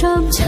双枪。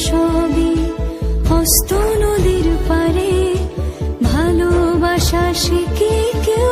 সবই হস্ত নদীর পারে ভালোবাসা সে কি কেউ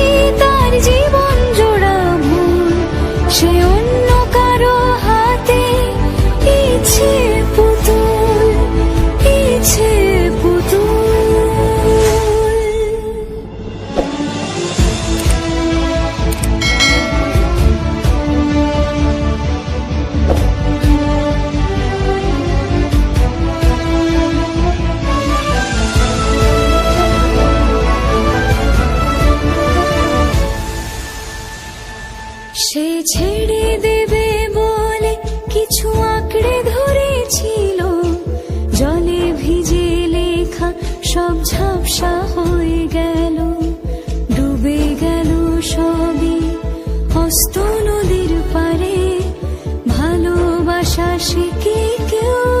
নদীর পারে ভালোবাসা শিখে কেউ